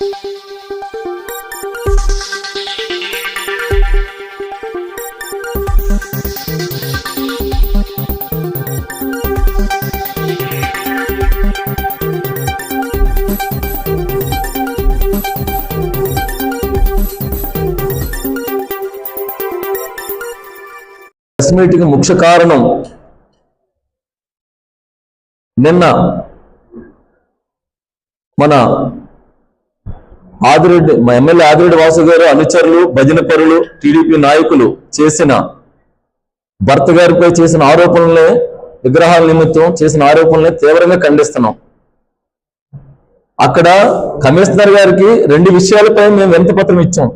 Press ముఖ్య కారణం నిన్న మన ఆదిరెడ్డి మా ఎమ్మెల్యే ఆదిరెడ్డి వాసు గారు అనుచరులు భజన పరులు టీడీపీ నాయకులు చేసిన భర్త గారిపై చేసిన ఆరోపణలే విగ్రహాల నిమిత్తం చేసిన ఆరోపణలే తీవ్రంగా ఖండిస్తున్నాం. అక్కడ కమిషనర్ గారికి రెండు విషయాలపై మేము వినతి పత్రం ఇచ్చాం.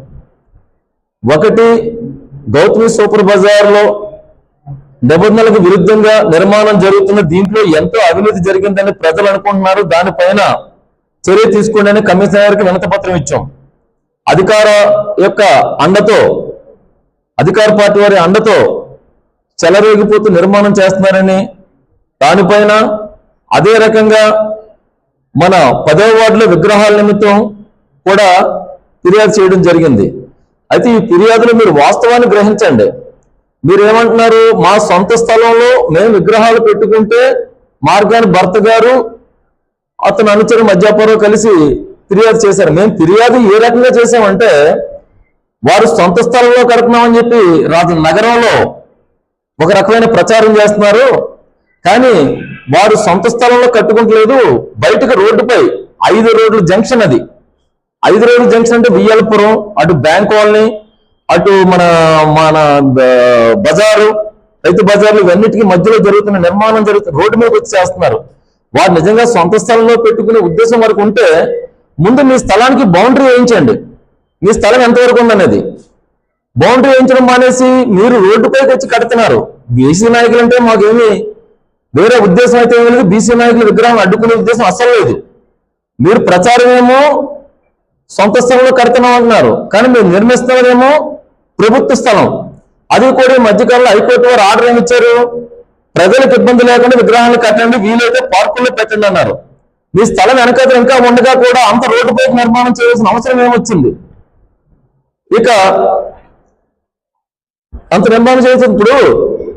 ఒకటి గౌతమి సూపర్ బజార్లో నిబంధనలకు విరుద్ధంగా నిర్మాణం జరుగుతున్న దీంట్లో ఎంతో అవినీతి జరిగిందని ప్రజలు అనుకుంటున్నారు. దానిపైన చర్య తీసుకోండి అని కమిషనర్ గారికి వినతి పత్రం ఇచ్చాం. అధికార యొక్క అండతో అధికార పార్టీ వారి అండతో చెలరేగిపోతూ నిర్మాణం చేస్తున్నారని దానిపైన అదే రకంగా మన పదవ వార్డులో విగ్రహాల నిమిత్తం కూడా ఫిర్యాదు చేయడం జరిగింది. అయితే ఈ ఫిర్యాదులు మీరు వాస్తవాన్ని గ్రహించండి. మీరు ఏమంటున్నారు మా సొంత స్థలంలో మేము విగ్రహాలు పెట్టుకుంటే మార్గాన్ని భర్త గారు అతను అనుచరు మధ్యాపూర్వం కలిసి ఫిర్యాదు చేశారు. మేము ఫిర్యాదు ఏ రకంగా చేసామంటే వారు సొంత స్థలంలో కడుతున్నామని చెప్పి రాజు నగరంలో ఒక రకమైన ప్రచారం చేస్తున్నారు. కానీ వారు సొంత స్థలంలో కట్టుకుంటలేదు. బయటకు రోడ్డుపై ఐదు రోడ్ల జంక్షన్ అది. ఐదు రోడ్ల జంక్షన్ అంటే వియ్యలపురం అటు బ్యాంక్ కాలనీ అటు మన మన బజారు రైతు బజార్లు ఇవన్నిటికీ మధ్యలో జరుగుతున్న నిర్మాణం జరుగుతున్న రోడ్డు మీద వచ్చి చేస్తున్నారు. వారు నిజంగా సొంత స్థలంలో పెట్టుకునే ఉద్దేశం వరకు ఉంటే ముందు మీ స్థలానికి బౌండరీ వేయించండి. మీ స్థలం ఎంతవరకు ఉందనేది. బౌండరీ వేయించడం మానేసి మీరు రోడ్డుపైకి వచ్చి కడుతున్నారు. బీసీ నాయకులు అంటే మాకేమి వేరే ఉద్దేశం అయితే ఏమి లేదు. బీసీ నాయకుల విగ్రహం అడ్డుకునే ఉద్దేశం అస్సలు లేదు. మీరు ప్రచారం ఏమో సొంత స్థలంలో కడుతున్నాం అంటున్నారు. కానీ మీరు నిర్మిస్తున్నదేమో ప్రభుత్వ స్థలం. అది కూడా ఈ మధ్యకాలంలో హైకోర్టు వారు ఆర్డర్ ఏమి ఇచ్చారు? ప్రజలకు ఇబ్బంది లేకుండా విగ్రహాలు కట్టండి వీలైతే పార్కుల్లో పెట్టండి అన్నారు. మీ స్థలం వెనకాల ఇంకా ఉండగా కూడా అంత రోడ్డుపై నిర్మాణం చేయాల్సిన అవసరం ఏమొచ్చింది? ఇక అంత నిర్మాణం చేసినప్పుడు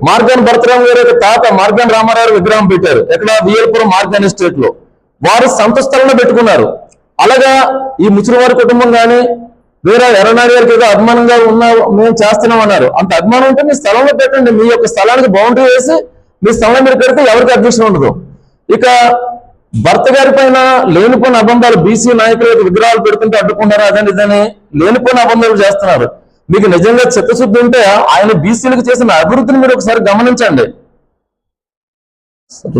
మార్గన్ భరతరామ్ గారి యొక్క తాత మార్గన్ రామారావు విగ్రహం పెట్టారు. ఎక్కడ? వియల్పురం మార్గన్ ఎస్టేట్లో వారు సొంత స్థలంలో పెట్టుకున్నారు. అలాగా ఈ ముసలివారి కుటుంబం కానీ వేరే ఎర్రనారి గారికి ఏదో అభిమానంగా ఉన్నా మేము చేస్తున్నాం అన్నారు అంత అభిమానం ఉంటే మీ స్థలంలో పెట్టండి. మీ యొక్క స్థలానికి బౌండరీ వేసి మీ స్థలంలో మీరు పెడితే ఎవరికి అధ్యక్షం ఉండదు. ఇక భర్త గారి పైన లేనిపోయిన అబంధాలు బీసీ నాయకుల విగ్రహాలు పెడుతుంటే అడ్డుకుంటారు? అదని ఇదని లేనిపోయిన అబంధాలు చేస్తున్నారు. మీకు నిజంగా చిత్తశుద్ధి ఉంటే ఆయన బీసీలకు చేసిన అభివృద్ధిని మీరు ఒకసారి గమనించండి.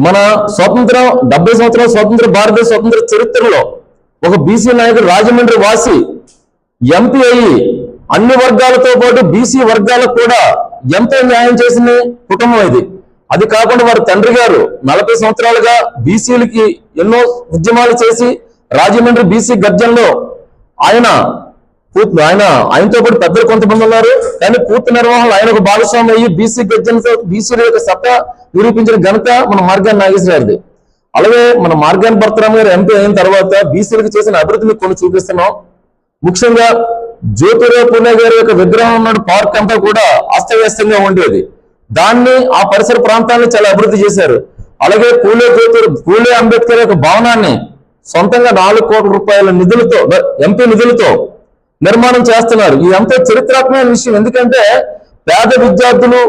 మన స్వాతంత్రం డెబ్బై సంవత్సరాల స్వాతంత్ర భారతదేశ స్వాతంత్ర చరిత్రలో ఒక బీసీ నాయకుడు రాజమండ్రి వాసి ఎంపీ అయ్యి అన్ని వర్గాలతో పాటు బీసీ వర్గాలకు కూడా ఎంతో న్యాయం చేసిన కుటుంబం ఇది. అది కాకుండా వారి తండ్రి గారు నలభై సంవత్సరాలుగా బీసీలకి ఎన్నో ఉద్యమాలు చేసి రాజమండ్రి బీసీ గర్జనలో ఆయన పూర్తి ఆయన ఆయనతో పాటు పెద్దలు కొంతమంది ఉన్నారు. కానీ పూర్తి నిర్వహణ ఆయన ఒక భాగస్వామి అయ్యి బీసీ గర్జనతో బీసీల యొక్క సత్తా నిరూపించిన ఘనత మన మార్గాన్ నాగేశ్వరది అలాగే మన మార్గాన్ భర్తరామ్ గారు ఎంపీ అయిన తర్వాత బీసీలకు చేసిన అభివృద్ధిని కొన్ని చూపిస్తున్నాం. ముఖ్యంగా జ్యోతిరావు పుణ్య గారి యొక్క విగ్రహం ఉన్న పార్క్ అంతా కూడా అస్తవ్యస్తంగా ఉండేది. దాన్ని ఆ పరిసర ప్రాంతాన్ని చాలా అభివృద్ధి చేశారు. అలాగే కూలే కూతురు కూలే అంబేద్కర్ యొక్క భవనాన్ని సొంతంగా నాలుగు కోట్ల రూపాయల నిధులతో ఎంపీ నిధులతో నిర్మాణం చేస్తున్నారు. ఇది ఎంతో చరిత్రాత్మకమైన విషయం ఎందుకంటే పేద విద్యార్థులు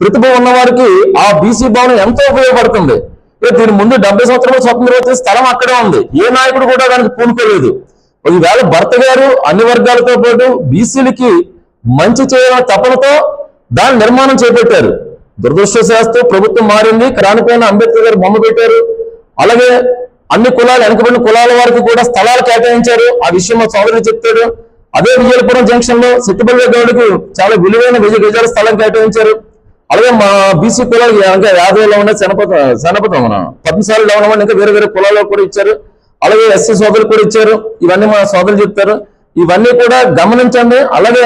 ప్రతిభ ఉన్న వారికి ఆ బీసీ భవనం ఎంతో ఉపయోగపడుతుంది. దీని ముందు డెబ్బై సంవత్సరాలు స్వతంత్రం వచ్చే స్థలం అక్కడే ఉంది. ఏ నాయకుడు కూడా దానికి పూనుకోలేదు. ఈవేళ భర్త గారు అన్ని వర్గాలతో పాటు బీసీలకి మంచి చేయాలనే తపనతో దాని నిర్మాణం చేపట్టారు. దురదృష్టశాస్తు ప్రభుత్వం మారింది. దానిపైన అంబేద్కర్ గారు బొమ్మ పెట్టారు. అలాగే అన్ని కులాలు వెనకబడిన కులాల వారికి కూడా స్థలాలు కేటాయించారు. ఆ విషయం మా సోదరుడు చెప్తాడు. అదే విజయపురం జంక్షన్లో సిట్టుబల్లి గౌడ్కు చాలా విలువైన విజయ గజాల స్థలం కేటాయించారు. అలాగే మా బీసీ కులాలు ఇంకా యాదవ్లో ఉన్న శనపత శనపతం మన పద్మశాలిలో ఉన్న ఇంకా వేరే వేరే కులాల్లో కూడా ఇచ్చారు. అలాగే ఎస్సీ సోదరులు కూడా ఇచ్చారు. ఇవన్నీ మా సోదరులు చెప్తారు. ఇవన్నీ కూడా గమనించండి. అలాగే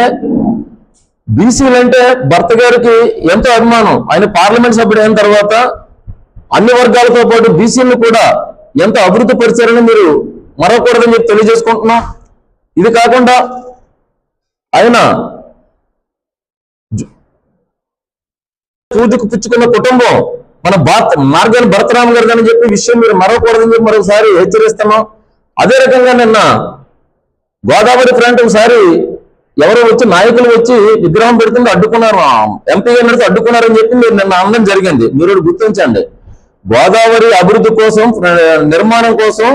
బీసీలు అంటే భర్త గారికి ఎంతో అభిమానం. ఆయన పార్లమెంట్ సభ్యుడు అయిన తర్వాత అన్ని వర్గాలతో పాటు బీసీలను కూడా ఎంత అభివృద్ధి పరిచారని మీరు మరవకూడదని చెప్పి తెలియజేసుకుంటున్నాం. ఇది కాకుండా ఆయన పూజకు పుచ్చుకున్న కుటుంబం మన భారత మార్గాన్ని భరతరామ్ గారు అని చెప్పి విషయం మీరు మరవకూడదని చెప్పి మరొకసారి హెచ్చరిస్తున్నాం. అదే రకంగా నిన్న గోదావరి ఫ్రంట్ ఒకసారి ఎవరో వచ్చి నాయకులు వచ్చి విగ్రహం పెడుతుంటే అడ్డుకున్నారు. ఎంపీ గారు అడ్డుకున్నారని చెప్పి మీరు నిన్న అనడం జరిగింది. మీరు గుర్తించండి. గోదావరి అభివృద్ధి కోసం నిర్మాణం కోసం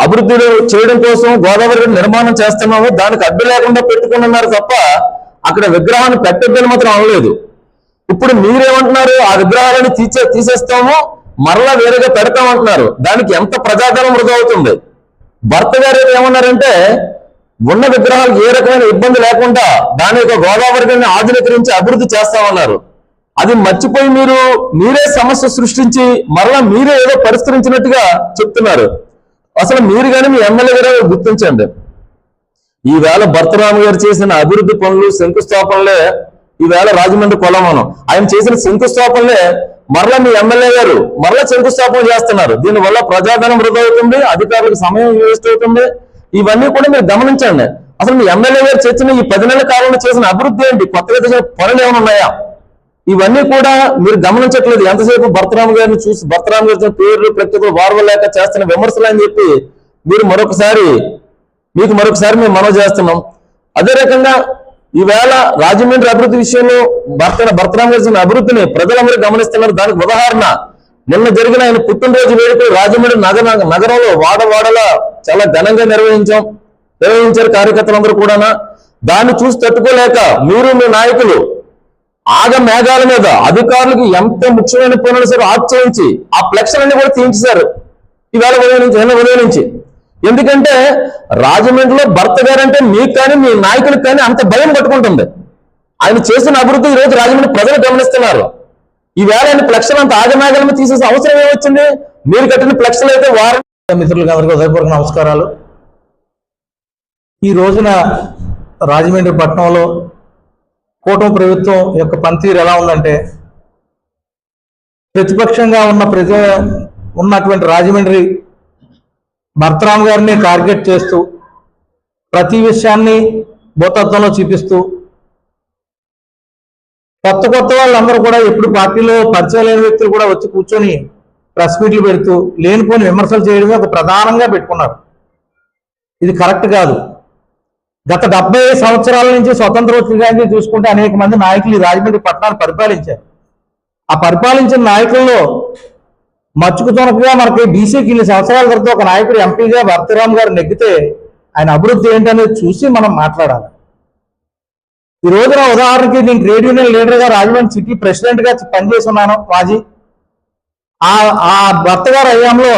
అభివృద్ధి చేయడం కోసం గోదావరి నిర్మాణం చేస్తున్నాము. దానికి అడ్డు లేకుండా పెట్టుకున్నారు తప్ప అక్కడ విగ్రహాన్ని పెట్టద్దని మాత్రం అనలేదు. ఇప్పుడు మీరేమంటున్నారు? ఆ విగ్రహాలను తీసే తీసేస్తాము మరలా వేరేగా పెడతామంటున్నారు. దానికి ఎంత ప్రజాధనం వృధా అవుతుంది? భర్త గారు ఏమన్నారంటే ఉన్న విగ్రహాలకు ఏ రకమైన ఇబ్బంది లేకుండా దాని యొక్క గోదావరి ఆధునీకరించి అభివృద్ధి చేస్తామన్నారు. అది మర్చిపోయి మీరు మీరే సమస్య సృష్టించి మరలా మీరే ఏదో పరిష్కరించినట్టుగా చెప్తున్నారు. అసలు మీరు కానీ మీ ఎమ్మెల్యే గారు గుర్తించండి. ఈవేళ భర్తరామ గారు చేసిన అభివృద్ధి పనులు శంకుస్థాపనలే ఈవేళ రాజమండ్రి కొలమానం. ఆయన చేసిన శంకుస్థాపనలే మరలా మీ ఎమ్మెల్యే గారు మరలా శంకుస్థాపన చేస్తున్నారు. దీనివల్ల ప్రజాధనం వృధా అవుతుంది అధికారులకు సమయం వేస్ట్ అవుతుంది. ఇవన్నీ కూడా మీరు గమనించండి. అసలు మీ ఎమ్మెల్యే గారు చేసిన ఈ పది నెలల కాలంలో చేసిన అభివృద్ధి ఏంటి? కొత్తగా చేసిన పనులు ఏమైనా ఉన్నాయా? ఇవన్నీ కూడా మీరు గమనించట్లేదు. ఎంతసేపు భర్తరామ గారిని చూసి భర్తరామ గారి పేర్లు ప్రత్యేక వారవలేక చేస్తున్న విమర్శలు అని చెప్పి మీరు మరొకసారి మీకు మరొకసారి మేము మనవి చేస్తున్నాం. అదే రకంగా ఈవేళ రాజమండ్రి అభివృద్ధి విషయంలో భర్త భర్తరామ గారి అభివృద్ధిని ప్రజలందరూ గమనిస్తున్నారు. దానికి ఉదాహరణ నిన్న జరిగిన ఆయన పుట్టినరోజు వేడుకలు రాజమండ్రి నగర నగరంలో వాడవాడల చాలా ఘనంగా నిర్వహించాం. నిర్వహించారు కార్యకర్తలందరూ కూడా దాన్ని చూసి తట్టుకోలేక మీరు మీ నాయకులు ఆగ మేఘాల మీద అధికారులకు ఎంత ముఖ్యమైన పనులు సరే ఆశ్చయించి ఆ ఫ్లెక్స్లన్నీ కూడా తీయించారు ఈవేళ ఉదయం నుంచి నిన్న ఉదయం నుంచి. ఎందుకంటే రాజమండ్రిలో భర్త గారంటే మీకు కానీ మీ నాయకులకు కానీ అంత భయం పట్టుకుంటుంది. ఆయన చేసిన అభివృద్ధి ఈరోజు రోజు రాజమండ్రి ప్రజలు గమనిస్తున్నారు. ఈ ఆయన ఫ్లెక్స్లు అంత ఆగమేఘాల తీసేసే అవసరం ఏమొచ్చింది? మీరు కట్టిన ఫ్లెక్స్లు అయితే వారం మిత్రులకు అందరికీ ఉదయపూర్వక నమస్కారాలు. ఈ రోజున రాజమండ్రి పట్టణంలో కూటమి ప్రభుత్వం యొక్క పనితీరు ఎలా ఉందంటే ప్రతిపక్షంగా ఉన్న ప్రజ ఉన్నటువంటి రాజమండ్రి భర్తరామ్ గారిని టార్గెట్ చేస్తూ ప్రతి విషయాన్ని భూతత్వంలో చూపిస్తూ కొత్త కొత్త వాళ్ళందరూ కూడా ఎప్పుడు పార్టీలో పరిచయం లేని వ్యక్తులు కూడా వచ్చి కూర్చొని ప్రెస్ మీట్లు పెడుతూ లేనిపోని విమర్శలు చేయడమే ఒక ప్రధానంగా పెట్టుకున్నారు. ఇది కరెక్ట్ కాదు. గత డెబ్బై సంవత్సరాల నుంచి స్వతంత్రోత్సవాన్ని చూసుకుంటే అనేక మంది నాయకులు ఈ రాజమండ్రి పట్టణాన్ని పరిపాలించారు. ఆ పరిపాలించిన నాయకుల్లో మచ్చుకు తొనకగా మనకి బీసీకి ఇన్ని సంవత్సరాల తర్వాత ఒక నాయకుడు ఎంపీగా భర్తరామ్ గారు నెగ్గితే ఆయన అభివృద్ధి ఏంటనేది చూసి మనం మాట్లాడాలి. ఈ రోజున ఉదాహరణకి నేను ట్రేడ్ యూనియన్ లీడర్గా రాజమండ్రి సిటీ ప్రెసిడెంట్గా గా పనిచేస్తున్నాను మాజీ. ఆ ఆ భర్త గారు హయాంలో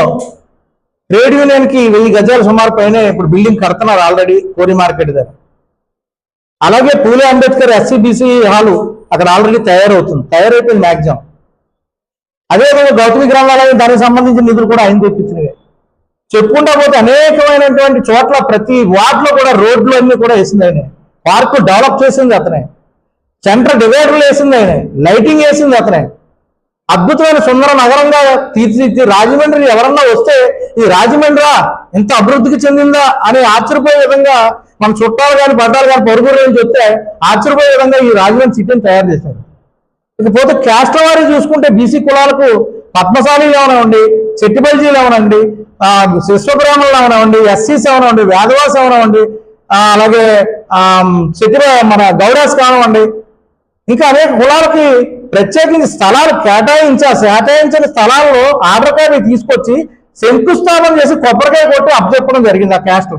ట్రేడ్ యూనియన్కి వెయ్యి గజాల సుమారు పైన ఇప్పుడు బిల్డింగ్ కడుతున్నారు ఆల్రెడీ కోరి మార్కెట్ దగ్గర. అలాగే Phule Ambedkar SC BC hall అక్కడ ఆల్రెడీ తయారవుతుంది తయారైపోయింది మ్యాక్సిమం. అదేవిధంగా గౌతమి గ్రంథాలయం దానికి సంబంధించిన నిధులు కూడా ఆయన తెప్పించినవి. చెప్పుకుంటా పోతే అనేకమైనటువంటి చోట్ల ప్రతి వార్డులో కూడా రోడ్లు అన్ని కూడా వేసింది ఆయన. పార్క్ డెవలప్ చేసింది అతనే. సెంటర్ డివైడర్లు వేసింది ఆయన. లైటింగ్ వేసింది అతనే. అద్భుతమైన సుందర నగరంగా తీర్చిదిద్ది రాజమండ్రి ఎవరన్నా వస్తే ఈ రాజమండ్రి ఇంత అభివృద్ధికి చెందిందా అని ఆశ్చర్యపోయే విధంగా మన చుట్టాలు కానీ పడ్డాలు కానీ పొరుగురు అని చెప్తే ఆశ్చర్యపోయే విధంగా ఈ రాజమండ్రి సిటీని తయారు చేశారు. ఇకపోతే క్యాస్ట్ వారి చూసుకుంటే బీసీ కులాలకు పద్మశాలి ఏమనండి చెట్టిపల్జీలు ఏమనండి ఆ, శిశ్వబ్రాహ్మణులు ఏమనండి ఎస్సీస్ ఏమనండి వేదవాస్ ఏమనండి అలాగే శక్తి మన గౌరవ స్థానం అండి ఇంకా అనేక కులాలకి ప్రత్యేకించి స్థలాలు కేటాయించి ఆ కేటాయించిన స్థలాలను ఆర్డర్ తీసుకొచ్చి శంకుస్థాపన చేసి కొబ్బరికాయ కొట్టి అప్పచెప్పడం జరిగింది ఆ క్యాస్ట్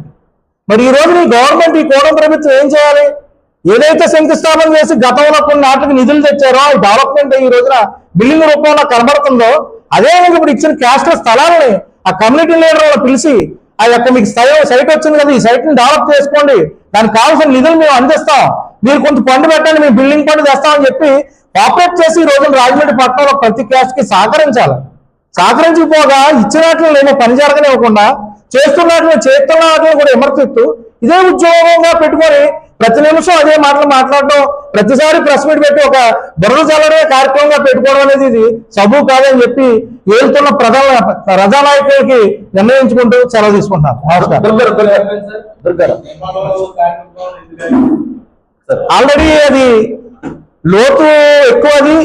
మరి ఈ రోజు నీ గవర్నమెంట్ ఈ కోడం ప్రభుత్వం ఏం చేయాలి? ఏదైతే శంకుస్థాపన చేసి గతంలో కొన్ని నాటికి నిధులు తెచ్చారో ఈ డెవలప్మెంట్ ఈ రోజున బిల్డింగ్ రూపంలో కనబడుతుందో అదే ఇప్పుడు ఇచ్చిన క్యాస్ట్ స్థలాలని ఆ కమ్యూనిటీ లీడర్ వాళ్ళు పిలిచి ఆ యొక్క మీకు సైట్ వచ్చింది కదా ఈ సైట్ని డెవలప్ చేసుకోండి. దానికి కావాల్సిన నిధులు మేము అందిస్తాం. మీరు కొంత ఫండ్ పెట్టండి మేము బిల్డింగ్ ఫండ్ తెస్తామని చెప్పి ఆపరేట్ చేసి ఈ రోజున రాజమండ్రి పట్టణంలో ప్రతి క్యాస్ట్కి సహకరించాలి. సహకరించిపోగా ఇచ్చినట్లు ఏమో పని జరగనివ్వకుండా చేస్తున్నట్లు చేస్తున్న వాటిని కూడా విమర్శిస్తూ ఇదే ఉద్యోగంగా పెట్టుకొని ప్రతి నిమిషం అదే మాటలు మాట్లాడటం ప్రతిసారి ప్రెస్ మీట్ పెట్టి ఒక బుర్ర చల్లడే కార్యక్రమంగా పెట్టుకోవడం అనేది ఇది సబు కాదని చెప్పి ఏలుతున్న ప్రజల ప్రజానాయకులకి నిర్ణయించుకుంటూ సెలవు తీసుకుంటున్నాను. నమస్కారం. ఆల్రెడీ అది లోతు ఎక్కువ అది.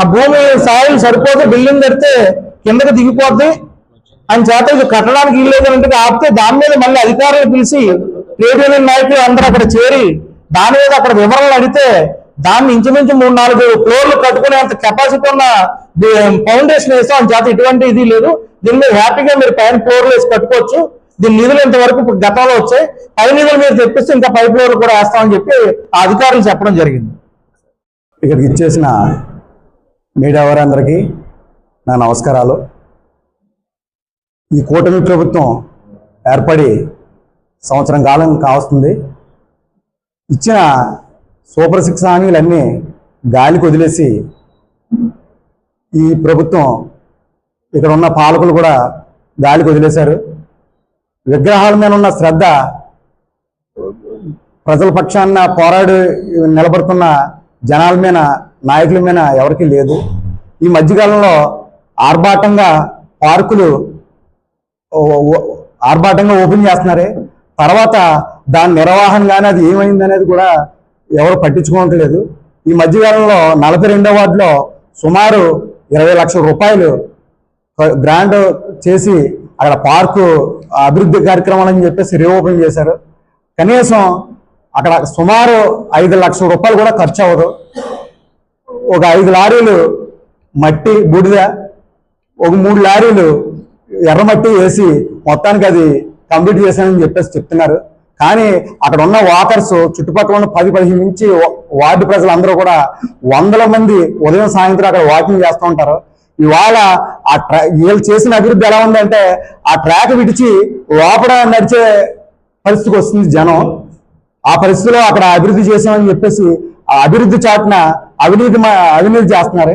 ఆ భూమి సాయిల్ సరిపోతే బిల్డింగ్ కడితే కిందకి దిగిపోద్ది. అని చేత ఇది కట్టడానికి ఇల్లేదు అంటే ఆపితే దాని మీద మళ్ళీ అధికారులు పిలిచి ట్రేడ్ నాయకులు అందరూ అక్కడ చేరి దాని మీద అక్కడ వివరాలు అడిగితే దాన్ని ఇంచుమించు మూడు నాలుగు ఫ్లోర్లు కట్టుకునేంత కెపాసిటీ ఉన్న ఫౌండేషన్ వేస్తాం అని చేత ఇటువంటి ఇది లేదు. దీని మీద హ్యాపీగా మీరు పైన ఫ్లోర్లు వేసి కట్టుకోవచ్చు. దీని నిధులు ఇంతవరకు ఇప్పుడు గతంలో వచ్చాయి. పై నిధులు మీరు తెప్పిస్తే ఇంకా పై ఫ్లోర్లు కూడా వేస్తామని చెప్పి అధికారులు చెప్పడం జరిగింది. ఇక్కడికి ఇచ్చేసిన మీడియా వారందరికీ నా నమస్కారాలు. ఈ కూటమి ప్రభుత్వం ఏర్పడి సంవత్సరం కాలం కావస్తుంది. ఇచ్చిన సూపర్ సిక్స్ హామీలన్నీ గాలికి వదిలేసి ఈ ప్రభుత్వం ఇక్కడ ఉన్న పాలకులు కూడా గాలికి వదిలేశారు. విగ్రహాల మీద ఉన్న శ్రద్ధ ప్రజల పక్షాన పోరాడు నిలబడుతున్న జనాల మీద నాయకుల మీద ఎవరికీ లేదు. ఈ మధ్యకాలంలో ఆర్భాటంగా పార్కులు ఆర్భాటంగా ఓపెన్ చేస్తున్నారే. తర్వాత దాని నిర్వహణ కానీ అది ఏమైంది అనేది కూడా ఎవరు పట్టించుకోవట్లేదు. ఈ మధ్యకాలంలో నలభై రెండో వార్డులో సుమారు ఇరవై లక్షల రూపాయలు గ్రాండ్ చేసి అక్కడ పార్కు అభివృద్ధి కార్యక్రమాలని చెప్పేసి రీఓపెన్ చేశారు. కనీసం అక్కడ సుమారు ఐదు లక్షల రూపాయలు కూడా ఖర్చు అవ్వదు. ఒక ఐదు లారీలు మట్టి బూడిద ఒక మూడు లారీలు ఎర్రమట్టి వేసి మొత్తానికి అది కంప్లీట్ చేశానని చెప్పేసి చెప్తున్నారు. కానీ అక్కడ ఉన్న వాకర్స్ చుట్టుపక్కల ఉన్న పది పదిహేను నుంచి వార్డు ప్రజలందరూ కూడా వందల మంది ఉదయం సాయంత్రం అక్కడ వాకింగ్ చేస్తూ ఉంటారు. ఇవాళ ఆ ట్రా వీళ్ళు చేసిన అభివృద్ధి ఎలా ఉందంటే ఆ ట్రాక్ విడిచి లోపల నడిచే పరిస్థితికి వస్తుంది జనం. ఆ పరిస్థితిలో అక్కడ అభివృద్ధి చేసామని చెప్పేసి ఆ అభివృద్ధి చాటున అవినీతి అవినీతి చేస్తున్నారు.